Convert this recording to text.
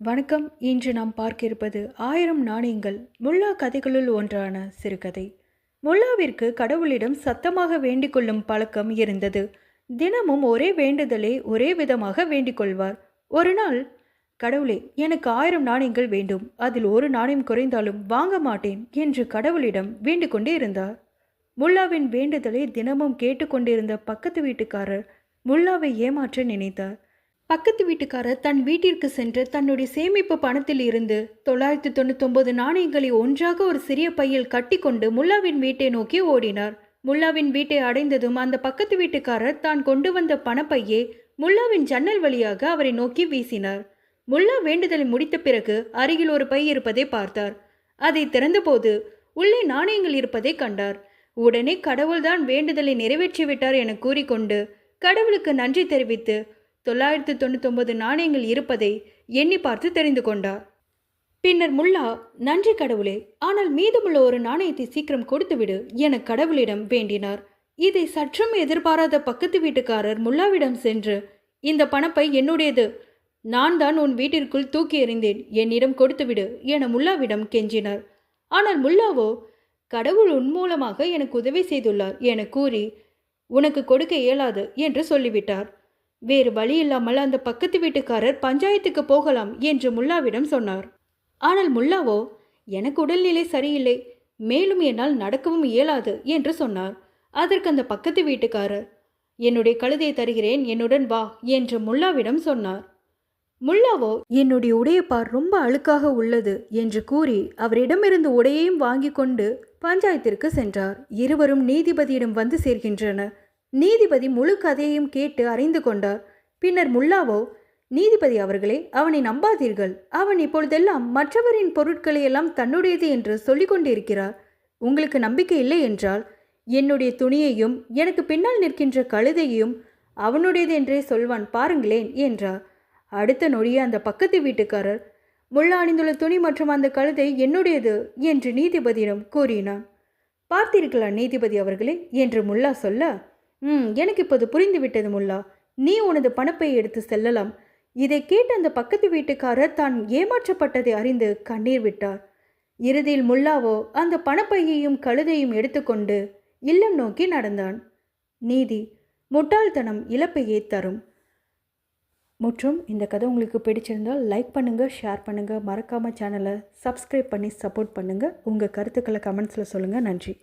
வணக்கம். இன்று நாம் பார்க்க இருப்பது ஆயிரம் நாணயங்கள் முல்லா கதைகளுள் ஒன்றான சிறுகதை. முல்லாவிற்கு கடவுளிடம் சத்தமாக வேண்டிக்கொள்ளும் பழக்கம் இருந்தது. தினமும் ஒரே வேண்டுதலை ஒரே விதமாக வேண்டிக்கொள்வார் ஒரு நாள் கடவுளே எனக்கு ஆயிரம் நாணயங்கள் வேண்டும். அதில் ஒரு நாணயம் குறைந்தாலும் வாங்க மாட்டேன் என்று கடவுளிடம் வேண்டிக்கொண்டே இருந்தார். முல்லாவின் வேண்டுதலை தினமும் கேட்டுக்கொண்டிருந்த பக்கத்து வீட்டுக்காரர் முல்லாவை ஏமாற்ற நினைத்தார். பக்கத்து வீட்டுக்காரர் தன் வீட்டிற்கு சென்று தன்னுடைய சேமிப்பு பணத்தில் இருந்து தொள்ளாயிரத்தி தொண்ணூத்தொன்பது நாணயங்களை ஒன்றாக ஒரு சிறிய பையில் கட்டிக்கொண்டு முல்லாவின் வீட்டை நோக்கி ஓடினார். முல்லாவின் வீட்டை அடைந்ததும் அந்த பக்கத்து வீட்டுக்காரர் தான் கொண்டு வந்த பணப்பையே முல்லாவின் ஜன்னல் வழியாக அவரை நோக்கி வீசினார். முல்லா வேண்டுதலை முடித்த பிறகு அருகில் ஒரு பை இருப்பதை பார்த்தார். அதை திறந்தபோது உள்ளே நாணயங்கள் இருப்பதை கண்டார். உடனே கடவுள்தான் வேண்டுதலை நிறைவேற்றிவிட்டார் என கூறிக்கொண்டு கடவுளுக்கு நன்றி தெரிவித்து தொள்ளாயிரத்து தொண்ணூத்தொன்பது நாணயங்கள் இருப்பதை எண்ணி பார்த்து தெரிந்து கொண்டார். பின்னர் முல்லா நன்றி கடவுளே ஆனால் மீதமுள்ள ஒரு நாணயத்தை சீக்கிரம் கொடுத்துவிடு என கடவுளிடம் வேண்டினார். இதை சற்றும் எதிர்பாராத பக்கத்து வீட்டுக்காரர் முல்லாவிடம் சென்று இந்த பணப்பை என்னுடையது? நான் தான் உன் வீட்டிற்குள் தூக்கி எறிந்தேன் என்னிடம் கொடுத்துவிடு என முல்லாவிடம் கெஞ்சினார். ஆனால் முல்லாவோ கடவுள் உன் மூலமாக எனக்கு உதவி செய்துள்ளார் என கூறி உனக்கு கொடுக்க இயலாது என்று சொல்லிவிட்டார். வேறு வழி இல்லாமல் அந்த பக்கத்து வீட்டுக்காரர் பஞ்சாயத்துக்கு போகலாம் என்று முல்லாவிடம் சொன்னார். ஆனால் முல்லாவோ எனக்கு உடல்நிலை சரியில்லை. மேலும் என்னால் நடக்கவும் இயலாது என்று சொன்னார். அதற்கு அந்த பக்கத்து வீட்டுக்காரர் என்னுடைய கழுதை தருகிறேன். என்னுடன் வா என்று முல்லாவிடம் சொன்னார். முல்லாவோ என்னுடைய உடையப்பார் ரொம்ப அழுக்காக உள்ளது என்று கூறி அவரிடமிருந்து உடையையும் வாங்கி கொண்டு பஞ்சாயத்திற்கு சென்றார். இருவரும் நீதிபதியிடம் வந்து சேர்கின்றனர். நீதிபதி முழு கதையையும் கேட்டு அறிந்து கொண்டார். பின்னர் முல்லாவோ நீதிபதி அவர்களே அவனை நம்பாதீர்கள். அவன் இப்பொழுதெல்லாம் மற்றவரின் பொருட்களை எல்லாம் தன்னுடையது என்று சொல்லிக் கொண்டிருக்கிறார். உங்களுக்கு நம்பிக்கை இல்லை என்றால் என்னுடைய துணியையும் எனக்கு பின்னால் நிற்கின்ற கழுதையும் அவனுடையது என்றே சொல்வான் பாருங்களேன் என்றார். அடுத்த நொடியே அந்த பக்கத்து வீட்டுக்காரர் முள்ளா அணிந்துள்ள துணி மற்றும் அந்த கழுதை என்னுடையது என்று நீதிபதியிடம் கூறினான். பார்த்தீர்களா நீதிபதி அவர்களே என்று முல்லா சொல்ல ம் எனக்கு இப்போது புரிந்துவிட்டது முல்லா. நீ உனது பணப்பை எடுத்து செல்லலாம். இதை கேட்டு அந்த பக்கத்து வீட்டுக்காரர் தான் ஏமாற்றப்பட்டதை அறிந்து கண்ணீர் விட்டார். இறுதியில் முல்லாவோ அந்த பணப்பையையும் கழுதையும் எடுத்துக்கொண்டு இல்லம் நோக்கி நடந்தான். நீதி முட்டாள்தனம் இழப்பையே தரும். மற்றும் இந்த கதை உங்களுக்கு பிடிச்சிருந்தால் லைக் பண்ணுங்கள் ஷேர் பண்ணுங்கள் மறக்காமல் சேனலை சப்ஸ்கிரைப் பண்ணி சப்போர்ட் பண்ணுங்கள் உங்கள் கருத்துக்களை கமெண்ட்ஸில் சொல்லுங்கள் நன்றி.